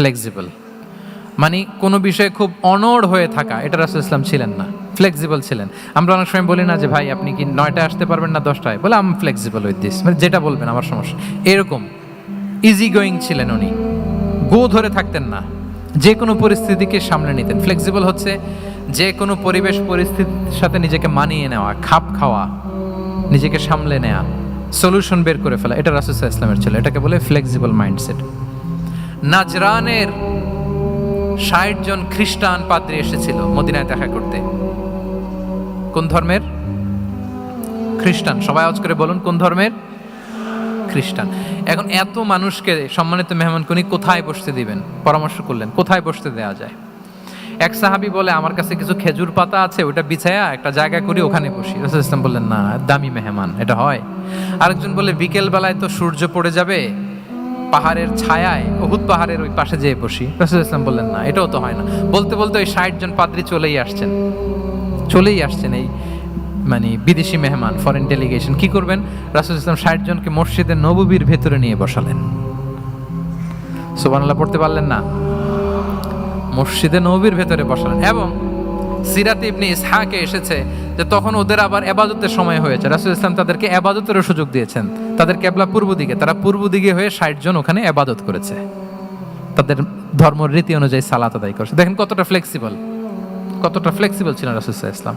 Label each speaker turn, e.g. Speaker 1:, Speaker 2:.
Speaker 1: Flexible মানে কোনো বিষয়ে খুব অনড় হয়ে থাকা, এটা রাসুল ইসলাম ছিলেন না। ফ্লেক্সিবল ছিলেন। আমরা অনেক সময় বলি না যে, ভাই, আপনি কি নয়টায় আসতে পারবেন না দশটায়? বলে আম ফ্লেক্সিবল উইথ দিস মানে যেটা বলবেন, আমার সমস্যা। এরকম ইজি গোয়িং ছিলেন উনি। গো ধরে থাকতেন না। যে কোনো পরিস্থিতিকে সামলে নিতেন। ফ্লেক্সিবল হচ্ছে যে কোনো পরিবেশ, পরিস্থিতির সাথে নিজেকে মানিয়ে নেওয়া, খাপ খাওয়া, নিজেকে সামলে নেওয়া সলিউশন বের করে ফেলা। এটা রাসুসা ইসলামের ছিল। এটাকে বলে ফ্লেক্সিবল মাইন্ডসেট নাজরানের ষাট জন খ্রিস্টান পাদ্রী এসেছিল মদিনায় দেখা করতে। কোন ধর্মের? খ্রিস্টান। সবাই আওয়াজ করে বলুন, কোন ধর্মের? খ্রিস্টান। এখন এত মানুষকে সম্মানিত মেহমান কোনি কোথায় বসতে দিবেন? পরামর্শ করলেন, কোথায় বসতে দেওয়া যায়? এক সাহাবি বলে, আমার কাছে কিছু খেজুর পাতা আছে ওটা বিছায়া একটা জায়গা করি, ওখানে বসি। রসুল ইসলাম বললেন, না, দামি মেহমান, এটা হয়। আরেকজন বলে বিকেল বেলায় তো সূর্য পড়ে যাবে পাহাড়ের ছায়ায় অহুদ পাহাড়ের ওই পাশে যেয়ে বসি। রসুল ইসলাম বললেন, না, এটাও তো হয় না। বলতে বলতে ওই ষাট জন পাদ্রী চলেই আসছেন। চলেই আসছেন এই মানে বিদেশি মেহমান ফরেন ডেলিগেশন কি করবেন? রাসুল ইসলাম ষাট জনকে মসজিদের নববীর ভেতরে নিয়ে বসালেন। সুবহানাল্লাহ, পড়তে পারলেন না? মসজিদে নবীর ভেতরে বসালেন। এবং সিরাতে ইবনে ইসহাকে এসেছে যে তখন ওদের আবার এবাদতের সময় হয়েছে। রাসুল ইসলাম তাদেরকে এবাদতেরও সুযোগ দিয়েছেন। তাদের কেবলা পূর্ব দিকে, তারা পূর্ব দিকে হয়ে ষাট জন ওখানে এবাদত করেছে। তাদের ধর্ম রীতি অনুযায়ী সালাত আদায় করেছে। দেখেন কতটা ফ্লেক্সিবল কতটা ফ্লেক্সিবল ছিলেন রাসুল ইসলাম